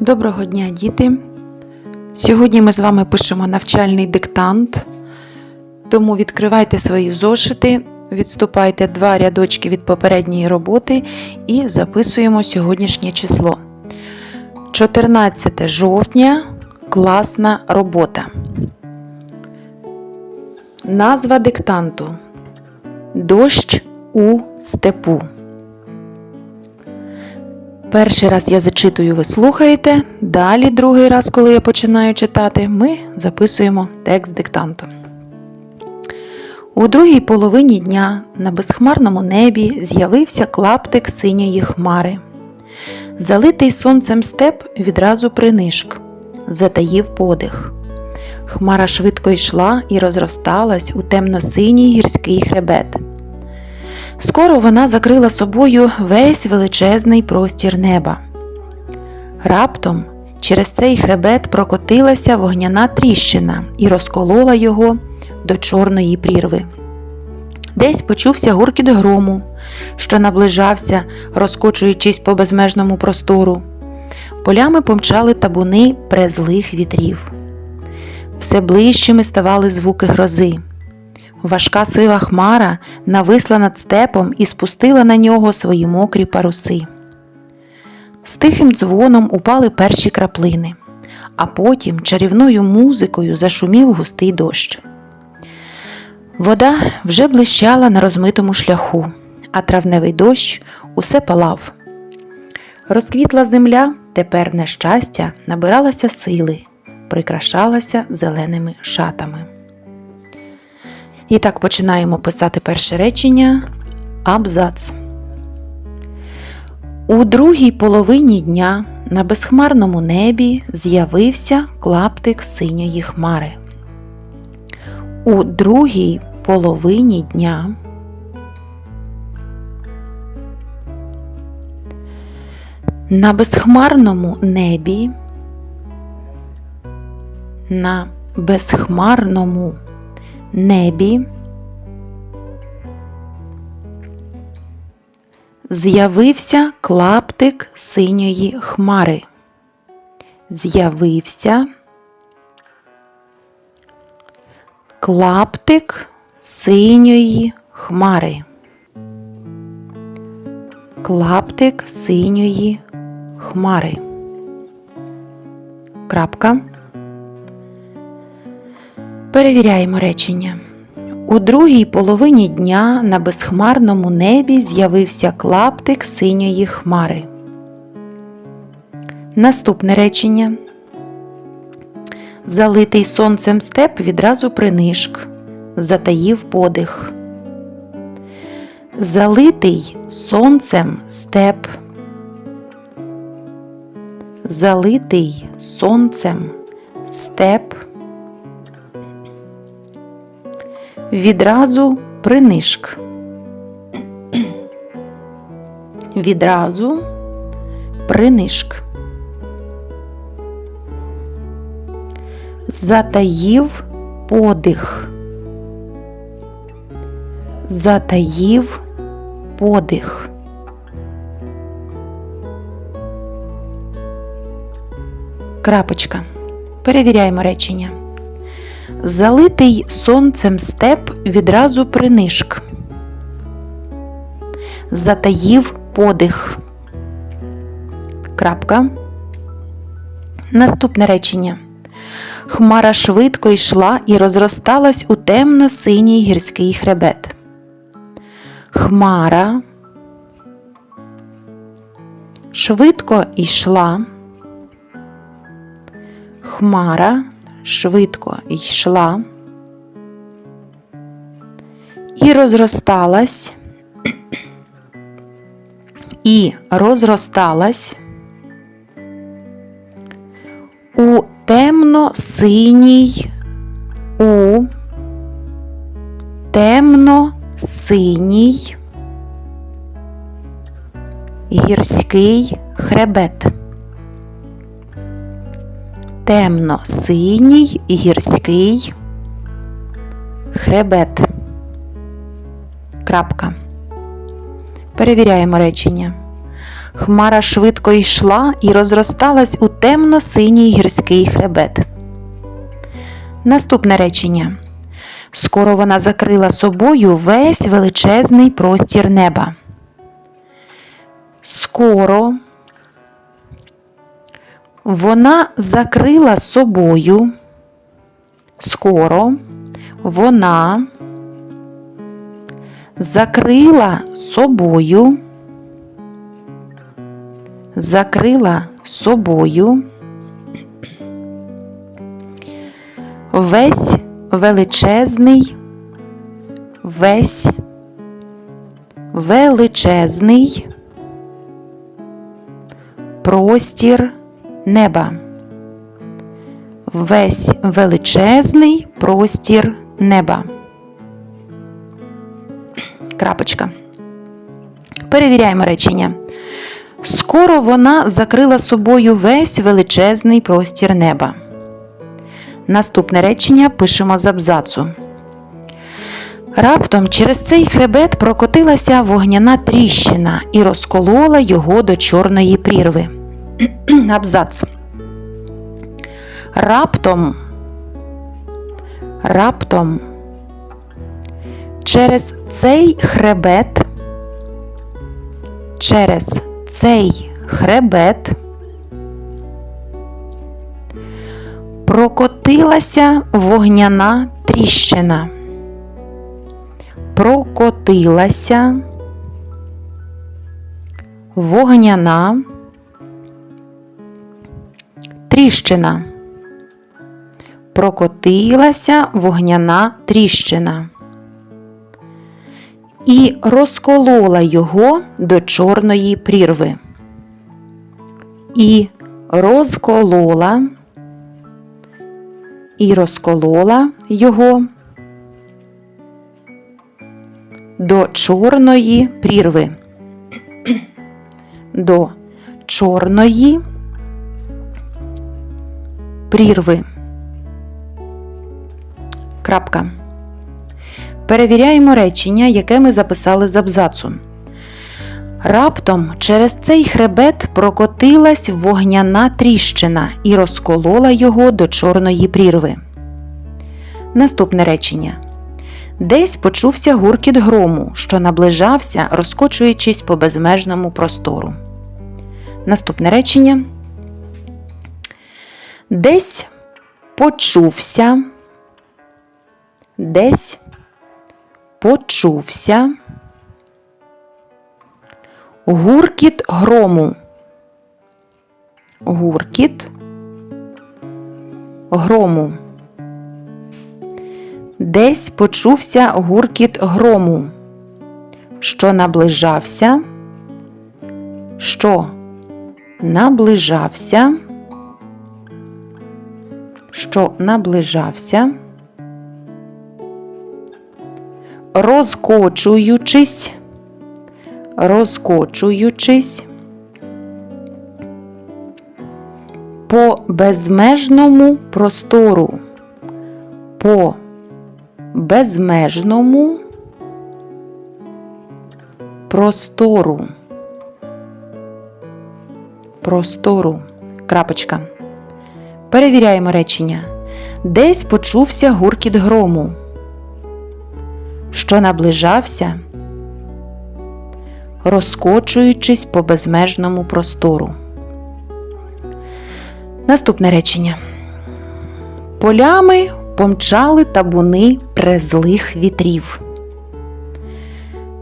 Доброго дня, діти! Сьогодні ми з вами пишемо навчальний диктант, тому відкривайте свої зошити, відступайте два рядочки від попередньої роботи і записуємо сьогоднішнє число. 14 жовтня класна робота. Назва диктанту Дощ у степу. Перший раз я зачитую, ви слухаєте. Далі, другий раз, коли я починаю читати, ми записуємо текст диктанту. У другій половині дня на безхмарному небі з'явився клаптик синьої хмари. Залитий сонцем степ відразу принишк, затаїв подих. Хмара швидко йшла і розросталась у темно-синій гірський хребет. Скоро вона закрила собою весь величезний простір неба. Раптом через цей хребет прокотилася вогняна тріщина і розколола його до чорної прірви. Десь почувся гуркіт грому, що наближався, розкочуючись по безмежному простору. Полями помчали табуни презлих вітрів. Все ближчими ставали звуки грози. Важка сива хмара нависла над степом і спустила на нього свої мокрі паруси. З тихим дзвоном упали перші краплини, а потім чарівною музикою зашумів густий дощ. Вода вже блищала на розмитому шляху, а травневий дощ усе палав. Розквітла земля, тепер нещастя набиралася сили, прикрашалася зеленими шатами. І так починаємо писати перше речення. Абзац. У другій половині дня на безхмарному небі з'явився клаптик синьої хмари. У другій половині дня на безхмарному небі на безхмарному небі з'явився клаптик синьої хмари. З'явився клаптик синьої хмари. Клаптик синьої хмари. Крапка. Перевіряємо речення. У другій половині дня на безхмарному небі з'явився клаптик синьої хмари. Наступне речення. Залитий сонцем степ відразу принишк, затаїв подих. Залитий сонцем степ. Залитий сонцем степ. Відразу принишк. Відразу принишк. Затаїв подих. Затаїв подих. Крапочка. Перевіряємо речення. Залитий сонцем степ відразу принишк. Затаїв подих. Крапка. Наступне речення. Хмара швидко йшла і розросталась у темно-синій гірський хребет. Хмара швидко йшла. Хмара швидко йшла і розросталась, і розросталась у темно-синій, у темно-синій гірський хребет темно-синій гірський хребет. Крапка. Перевіряємо речення. Хмара швидко йшла і розросталась у темно-синій гірський хребет. Наступне речення. Скоро вона закрила собою весь величезний простір неба. Скоро вона закрила собою. Скоро вона закрила собою. Закрила собою весь величезний, весь величезний простір неба. Весь величезний простір неба. Крапочка. Перевіряємо речення. Скоро вона закрила собою весь величезний простір неба. Наступне речення пишемо з абзацу. Раптом через цей хребет прокотилася вогняна тріщина і розколола його до чорної прірви. Абзац. Раптом. Раптом. Через цей хребет. Через цей хребет. Прокотилася вогняна тріщина. Прокотилася вогняна тріщина. Прокотилася вогняна тріщина. І розколола його до чорної прірви. І розколола і розколола його до чорної прірви. До чорної прірви. Крапка. Перевіряємо речення, яке ми записали з абзацу. Раптом через цей хребет прокотилась вогняна тріщина і розколола його до чорної прірви. Наступне речення. Десь почувся гуркіт грому, що наближався, розкочуючись по безмежному простору. Наступне речення. Десь почувся. Десь почувся. Гуркіт грому. Гуркіт грому. Десь почувся гуркіт грому, що наближався, що наближався, що наближався, розкочуючись розкочуючись по безмежному простору, по безмежному простору, простору. Крапочка. Перевіряємо речення. Десь почувся гуркіт грому, що наближався розкочуючись по безмежному простору. Наступне речення. Полями помчали табуни презлих вітрів.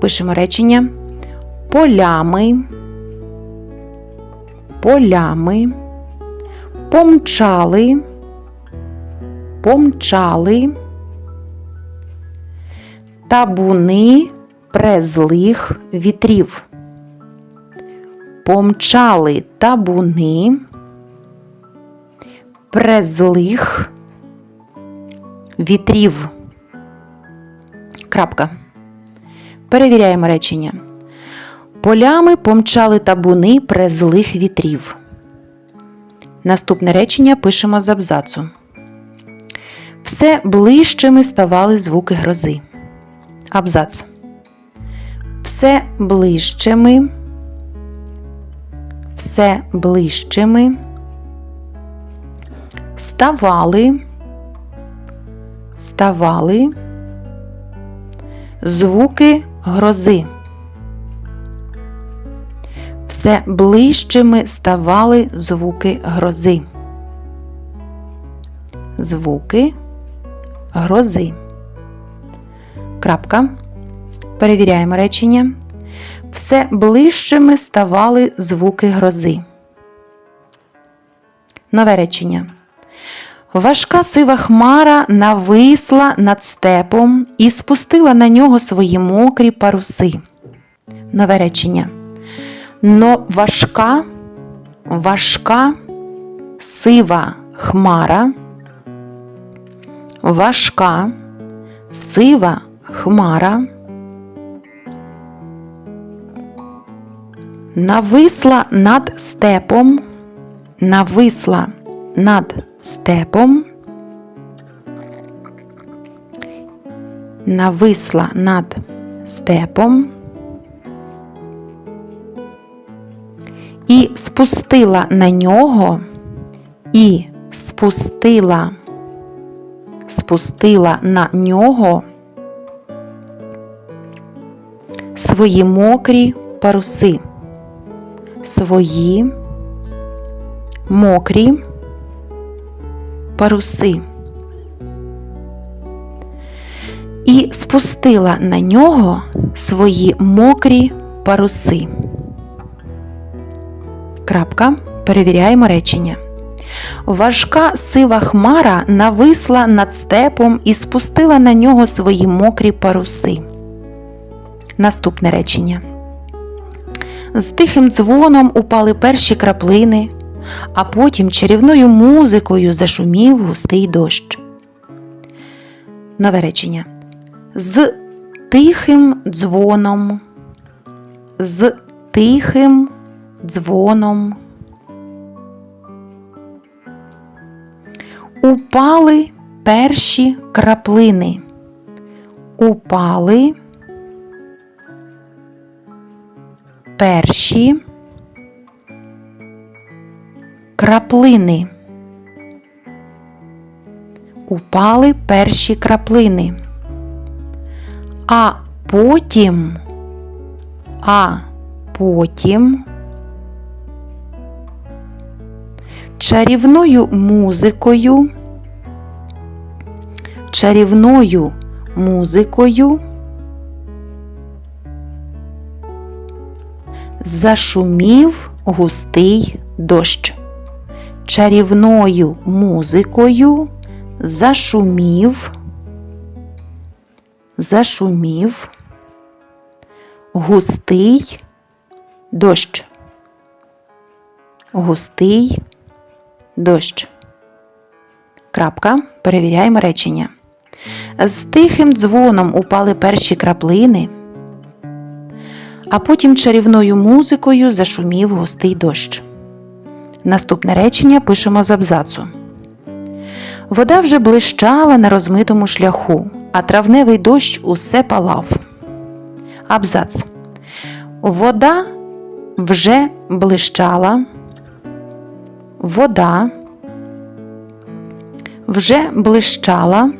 Пишемо речення. Полями, полями, помчали, помчали, табуни презлих вітрів. Помчали табуни презлих вітрів. Крапка. Перевіряємо речення. Полями помчали табуни презлих вітрів. Наступне речення пишемо з абзацу. Все ближчими ставали звуки грози. Абзац все ближчими все ближчими ставали, ставали звуки грози. Все ближчими ставали звуки грози. Звуки грози. Крапка. Перевіряємо речення. Все ближчими ставали звуки грози. Нове речення. Важка сива хмара нависла над степом і спустила на нього свої мокрі паруси. Нове речення. Но важка, важка сива хмара. Важка сива хмара. Нависла над степом, нависла над степом, нависла над степом спустила на нього, і спустила, спустила на нього свої мокрі паруси, свої мокрі паруси. І спустила на нього свої мокрі паруси. Крапка. Перевіряємо речення. Важка сива хмара нависла над степом і спустила на нього свої мокрі паруси. Наступне речення. З тихим дзвоном упали перші краплини, а потім чарівною музикою зашумів густий дощ. Нове речення. З тихим дзвоном. З тихим дзвоном. Упали перші краплини. Упали перші краплини. Упали перші краплини. А потім, а потім чарівною музикою, чарівною музикою зашумів густий дощ. Чарівною музикою зашумів, зашумів густий дощ. Густий дощ. Крапка. Перевіряємо речення. З тихим дзвоном упали перші краплини, а потім чарівною музикою зашумів густий дощ. Наступне речення пишемо з абзацу. Вода вже блищала на розмитому шляху, а травневий дощ усе палав. Абзац. Вода вже блищала. Вода вже блищала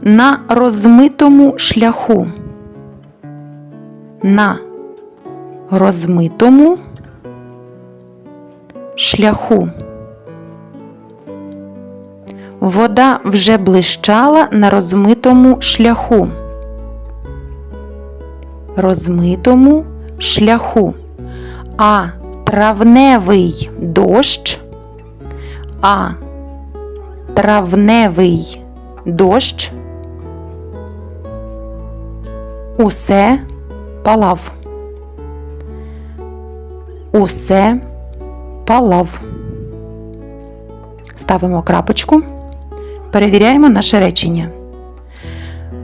на розмитому шляху. На розмитому шляху. Вода вже блищала на розмитому шляху. Розмитому шляху. А травневий дощ, а травневий дощ усе палав. Усе палав. Ставимо крапочку. Перевіряємо наше речення.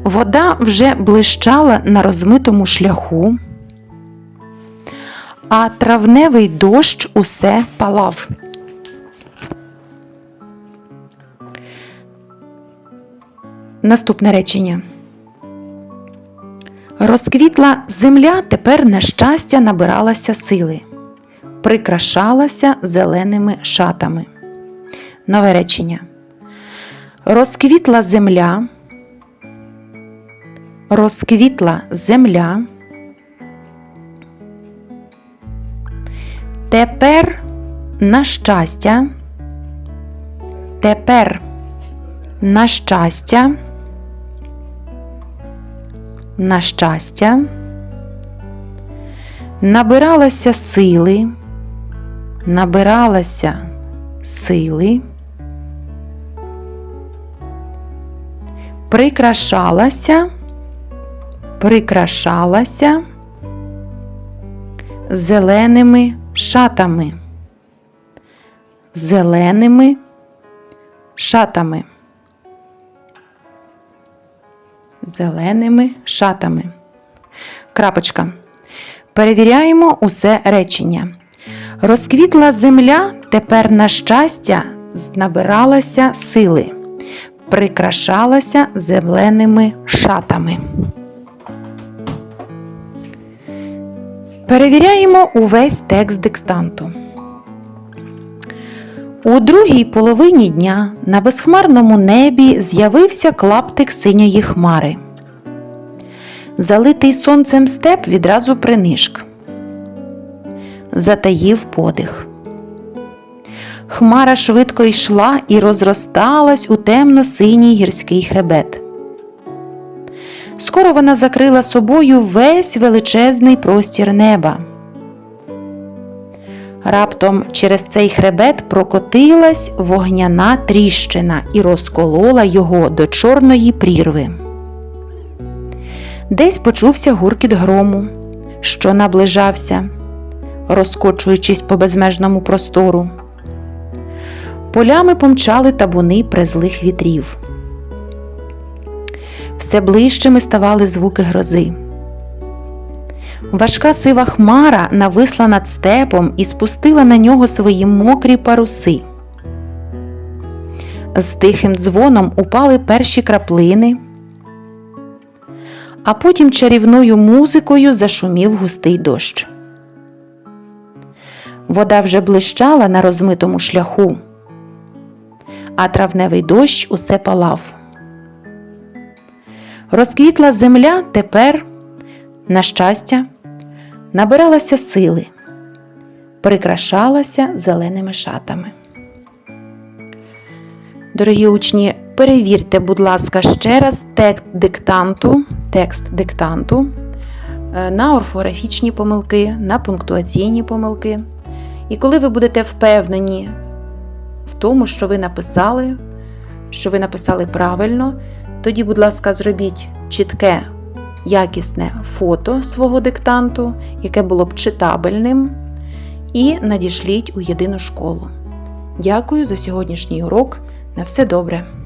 Вода вже блищала на розмитому шляху, а травневий дощ усе палав. Наступне речення. Розквітла земля тепер на щастя набиралася сили, прикрашалася зеленими шатами. Нове речення. Розквітла земля. Розквітла земля. Тепер на щастя. Тепер на щастя. На щастя. Набиралася сили. Набиралася сили. Прикрашалася. Прикрашалася зеленими шатами. Зеленими шатами. Зеленими шатами. Крапочка. Перевіряємо усе речення. Розквітла земля тепер на щастя набиралася сили, прикрашалася зеленими шатами. Перевіряємо увесь текст диктанту. У другій половині дня на безхмарному небі з'явився клаптик синьої хмари. Залитий сонцем степ відразу принишк. Затаїв подих. Хмара швидко йшла і розросталась у темно-синій гірський хребет. Скоро вона закрила собою весь величезний простір неба. Раптом через цей хребет прокотилась вогняна тріщина і розколола його до чорної прірви. Десь почувся гуркіт грому, що наближався, розкочуючись по безмежному простору. Полями помчали табуни презлих вітрів. Все ближчими ставали звуки грози. Важка сива хмара нависла над степом і спустила на нього свої мокрі паруси. З тихим дзвоном упали перші краплини, а потім чарівною музикою зашумів густий дощ. Вода вже блищала на розмитому шляху, а травневий дощ усе палав. Розквітла земля тепер, на щастя, набиралася сили, прикрашалася зеленими шатами. Дорогі учні, перевірте, будь ласка, ще раз текст диктанту, текст диктанту е, на орфографічні помилки, на пунктуаційні помилки. І коли ви будете впевнені в тому, що ви написали, що ви написали правильно, тоді, будь ласка, зробіть чітке, якісне фото свого диктанту, яке було б читабельним, і надішліть у єдину школу. Дякую за сьогоднішній урок. На все добре!